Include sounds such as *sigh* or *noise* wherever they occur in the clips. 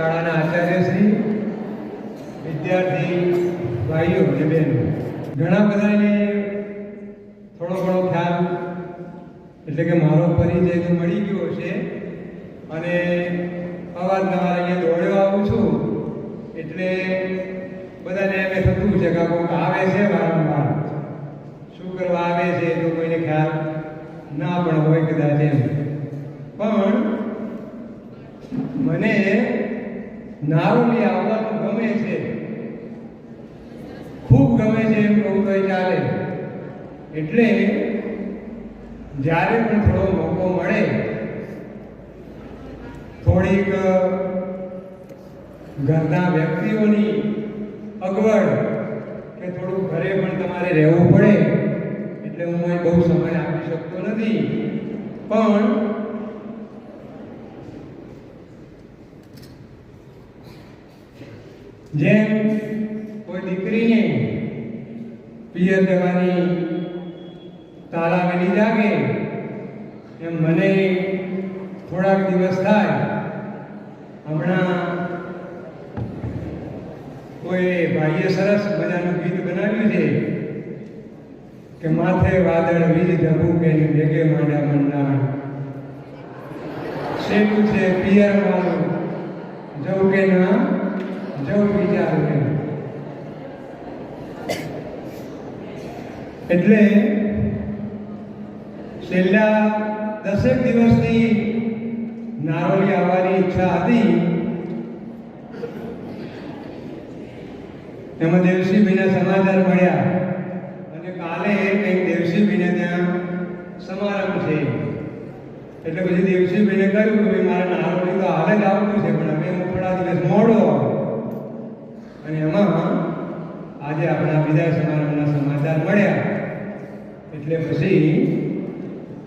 શાળાના આચાર્યશ્રી વિદ્યાર્થી ભાઈઓ અને બહેનો. ઘણા બધાને થોડો ઘણો ખ્યાલ, એટલે કે મારો પરિચય તો મળી ગયો છે અને અવારનવાર અહીંયા દોડ્યો આવું છું, એટલે બધાને એમ થતું છે કે કોઈક આવે છે વારંવાર. શું કરવા આવે છે તો કોઈને ખ્યાલ ના પણ હોય કદાચ એમ. પણ મને નારોલી આવવાનું ગમે છે. ખૂબ ગમે છે એમ કહું તો ચાલે. એટલે જ્યારે પણ થોડો મોકો મળે, થોડીક ઘરના વ્યક્તિઓની અગવડ કે થોડું ઘરે પણ તમારે રહેવું પડે, એટલે હું અહીં બહુ સમય આપી શકતો નથી. પણ જેમ કોઈ દીકરીને પિયર જવાની તાલાવેલી જાગે, એમ મને થોડાક દિવસ થાય, હમણાં કોઈ ભાઈએ સરસ મજાનું ગીત બનાવ્યું છે કે માથે વાદળ વીજ ધબુ કે ભેગે માંડા મંડા શેનું છે પિયર વાળું? જવું કે ના? જવું વિચાર એટલે છેલ્લા દસેક દિવસથી નારોલી આવવાની ઈચ્છા હતી. એમાં દેવસિંહભાઈના સમાચાર મળ્યા. અને કાલે કંઈક દેવસિંહભાઈને ત્યાં સમારંભ છે. એટલે પછી દેવસિંહભાઈને કહ્યું કે મારે નારોલી તો હાલ જ આવતું છે, પણ હવે હું થોડા દિવસ મોડો આવું અને એમાં આજે આપણા વિદાય સમારંભના સમાચાર મળ્યા. એટલે પછી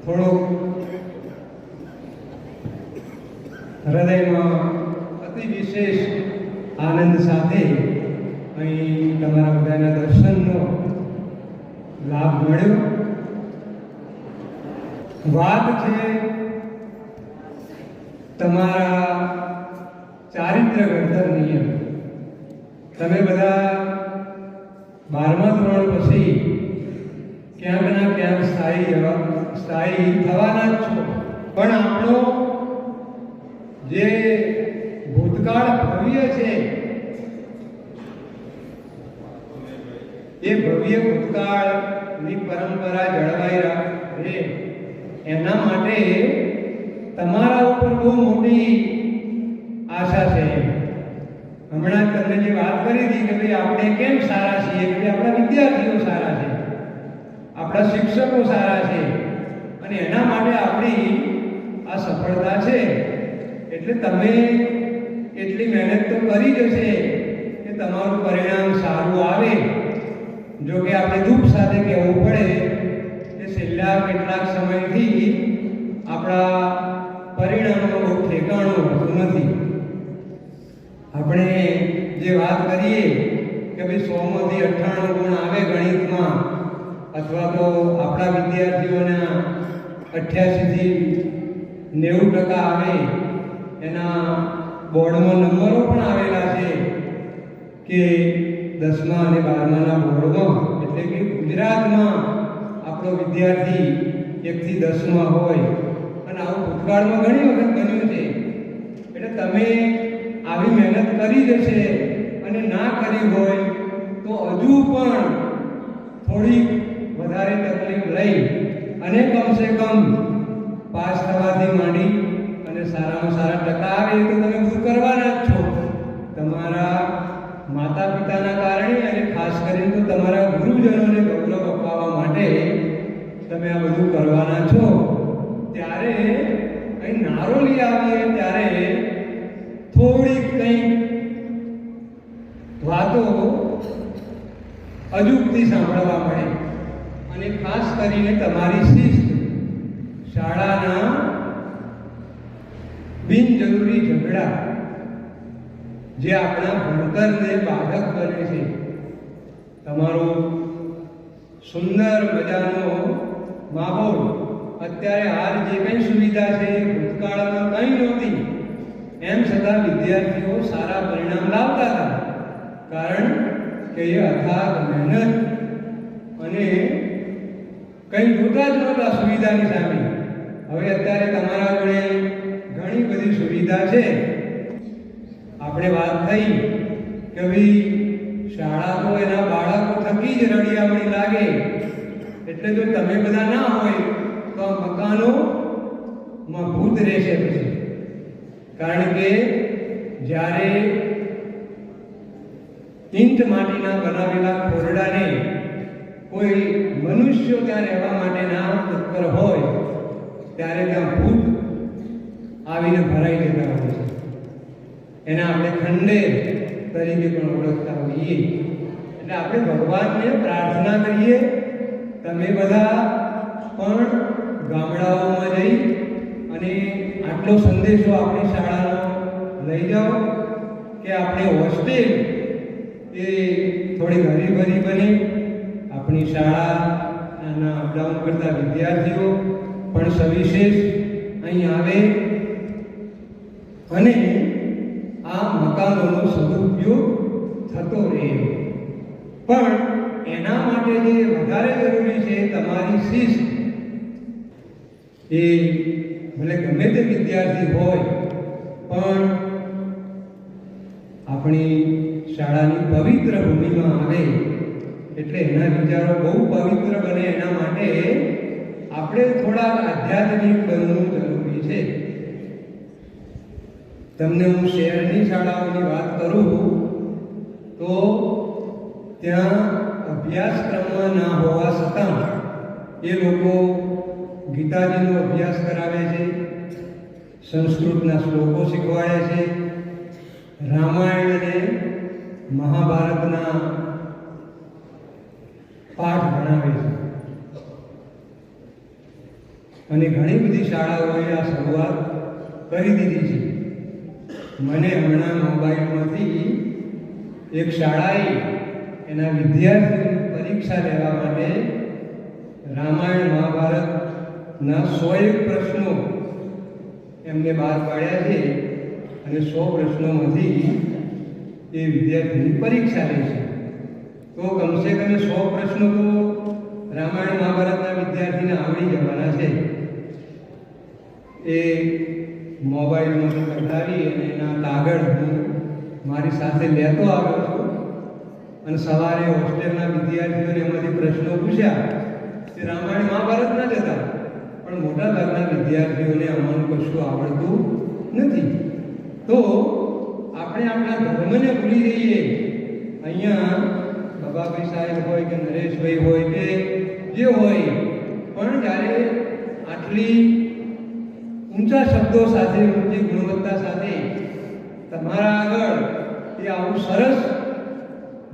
થોડોક હૃદયમાં અતિ વિશેષ આનંદ સાથે અહીં તમારા બધાના દર્શનનો લાભ મળ્યો. વાત છે તમારા ચારિત્ર ઘડતર નિયમ તમે બધા બારમા ધોરણ પછી ક્યાંક ના ક્યાંક સ્થાયી જવા સ્થાયી થવાના જ છો. પણ આપણો જે ભૂતકાળ ભવ્ય છે, એ ભવ્ય ભૂતકાળની પરંપરા જળવાઈ રાખે એના માટે તમારા ઉપર બહુ મોટી આશા છે. હમણાં તમને જે વાત કરી હતી કે ભાઈ આપણે કેમ સારા છીએ, કે આપણા વિદ્યાર્થીઓ સારા છે, આપણા શિક્ષકો સારા છે, અને એના માટે આપણી આ સફળતા છે. એટલે તમે એટલી મહેનત તો કરી જશે કે તમારું પરિણામ સારું આવે. જો કે આપણે દુઃખ સાથે કહેવું પડે કે છેલ્લા કેટલાક સમયથી આપણા પરિણામો બહુ ઠેકાણું હોતું નથી આપણે જે વાત કરીએ કે ભાઈ સોમાંથી અઠ્ઠાણું ગુણ આવે ગણિતમાં, અથવા તો આપણા વિદ્યાર્થીઓના અઠ્યાસીથી નેવું ટકા આવે, એના બોર્ડમાં નંબરો પણ આવેલા છે કે દસમા અને બારમાના બોર્ડમાં, એટલે કે ગુજરાતમાં આપણો વિદ્યાર્થી એકથી દસમાં હોય, અને આવું ભૂતકાળમાં ઘણી વખત બન્યું છે. એટલે તમે આવી મહેનત કરી જશે અને ના કરી હોય તો હજુ પણ થોડીક વધારે તકલીફ લઈ અને કમસે કમ પાસ થવાથી માંડી અને સારામાં સારા ટકા આવે તો તમે બધું કરવાના જ છો. તમારા માતા પિતાના કારણે અને ખાસ કરીને તો તમારા ગુરુજનોને ગૌરવ અપાવવા માટે તમે આ બધું કરવાના છો ત્યારે અહીં નારોલી આવીએ ત્યારે થોડીક કંઈક વાતો અજુગતી સાંભળવા મળે. અને ખાસ કરીને તમારી શિસ્ત. શાળાના બિનજરૂરી ઝઘડા, જે આપણા ભણતરને બાધક બને છે. તમારો સુંદર મજાનો માહોલ અત્યારે હાલ જે કંઈ સુવિધા છે ભૂતકાળમાં કંઈ નહોતી. એમ છતાં વિદ્યાર્થીઓ સારા પરિણામ લાવતા હતા. કારણ કે એ અથાગ મહેનત અને કંઈ જોતા જ નહોતા સુવિધાની સામે. હવે અત્યારે તમારા જોડે ઘણી બધી સુવિધા છે. આપણે વાત થઈ કે ભાઈ શાળા તો એના બાળકો થકી જ રડિયામણી લાગે. એટલે જો તમે બધા ના હોય, તો આ મકાનો માં ભૂત રહેશે પછી. કારણ કે જ્યારે ઈંટ માટીના બનાવેલા ખોરડાને કોઈ મનુષ્યો ત્યાં રહેવા માટેના તત્પર હોય, ત્યારે ત્યાં ભૂત આવીને ભરાઈ લેતા હોય છે. એને આપણે ખંડેર તરીકે પણ ઓળખતા હોઈએ. એટલે આપણે ભગવાનને પ્રાર્થના કરીએ, તમે બધા પણ ગામડાઓમાં જઈ અને આટલો સંદેશો આપણી શાળાનો લઈ જાઓ કે આપણે હોસ્ટેલ એ થોડી હરીભરી બને. આપણી શાળાના અપડાઉન કરતા વિદ્યાર્થીઓ પણ સવિશેષ અહીં આવે. અને આ મકાનોનો સદુપયોગ થતો રહે પણ એના માટે જે વધારે જરૂરી છે તમારી શિસ્ત. એ ભલે ગમે તે વિદ્યાર્થી હોય, પણ આપણી શાળાની પવિત્ર ભૂમિમાં આવે, એટલે એના વિચારો બહુ પવિત્ર બને એના માટે આપણે થોડા આધ્યાત્મિક બનવું જરૂરી છે. તમને હું શહેરની શાળાઓની વાત કરું, તો ત્યાં અભ્યાસક્રમમાં ના હોવા છતાં એ લોકો ગીતાજીનો અભ્યાસ કરાવે છે, સંસ્કૃતના શ્લોકો શીખવાડે છે, રામાયણ અને મહાભારતના પાઠ ભણાવે છે. અને ઘણી બધી શાળાઓએ આ શરૂઆત કરી દીધી છે. મને હમણાં મોબાઈલમાંથી એક શાળાએ એના વિદ્યાર્થીઓની પરીક્ષા લેવા માટે રામાયણ મહાભારતના સો એક પ્રશ્નો એમને બહાર પાડ્યા છે અને સો પ્રશ્નોમાંથી એ વિદ્યાર્થીની પરીક્ષા લે છે. તો કમસે કમ સો પ્રશ્નો તો રામાયણ મહાભારતના વિદ્યાર્થીને આવડી જવાના છે. એ મોબાઈલમાં કઢાવી અને એના કાગળ હું મારી સાથે લેતો આવ્યો છું. અને સવારે હોસ્ટેલના વિદ્યાર્થીઓને એમાંથી પ્રશ્નો પૂછ્યા. તે રામાયણ મહાભારતના જ હતા. પણ મોટા ભાગના વિદ્યાર્થીઓને અમારું કશું આવડતું નથી. તો આપણે આપણા ધર્મને ભૂલી જઈએ. અહીંયા બાબાભાઈ સાહેબ હોય કે નરેશભાઈ હોય કે જે હોય, પણ જ્યારે આટલી ઊંચા શબ્દો સાથે, ઊંચી ગુણવત્તા સાથે તમારા આગળ એ આવું સરસ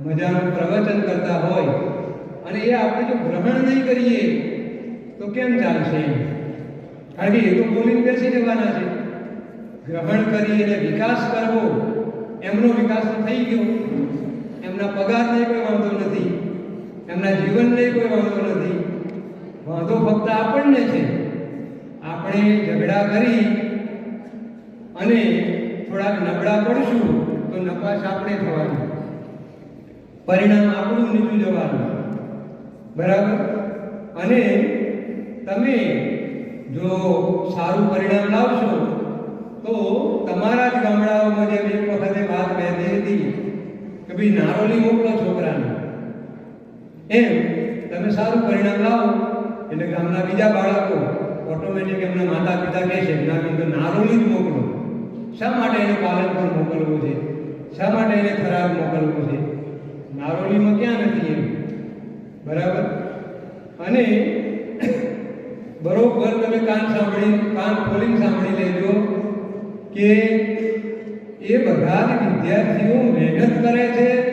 મજાનું પ્રવચન કરતા હોય અને એ આપણે જો ગ્રહણ નહીં કરીએ, તો કેમ ચાલશે? કારણ કે એ તો બોલીને બેસી જવાના છે. ગ્રહણ કરી અને વિકાસ કરવો એમનો વિકાસ થઈ ગયો. એમના પગારને કોઈ વાંધો નથી. એમના જીવનને કોઈ વાંધો નથી. વાંધો ફક્ત આપણને છે. આપણે ઝઘડા કરી અને થોડાક નબળા પડશું તો નપાસ આપણે થવાનું. પરિણામ આપણું નીચું જવાનું. બરાબર? અને તમે જો સારું પરિણામ લાવશો તો તમારા જ ગામડાઓમાં જેમ એક વખતે વાત વહેતી હતી કે ભાઈ નારોલી મોકલો છોકરાને. એમ તમે સારું પરિણામ લાવો, એટલે ગામના બીજા બાળકો ઓટોમેટિક એમના માતા પિતા કહે છે, ના નારોલી જ મોકલો. શા માટે એને પાલનપુર મોકલવું છે? શા માટે એને ખરાબ મોકલવું છે? નારોલીમાં ક્યાં નથી એમ? બરાબર? અને *coughs* બરોબર તમે કાન સાંભળી, કાન ખોલીને સાંભળી લેજો. કે એ બધા વિદ્યાર્થીઓ મહેનત કરે છે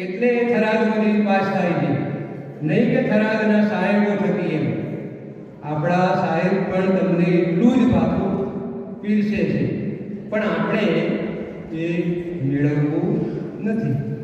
એટલે એ થરાદમાંથી પાસ થાય છે. નહીં કે થરાદના સાહેબો થકી એમ. આપણા સાહેબ પણ તમને એટલું જ પાકું પીરસે છે. પણ આપણે એ મેળવવું નથી.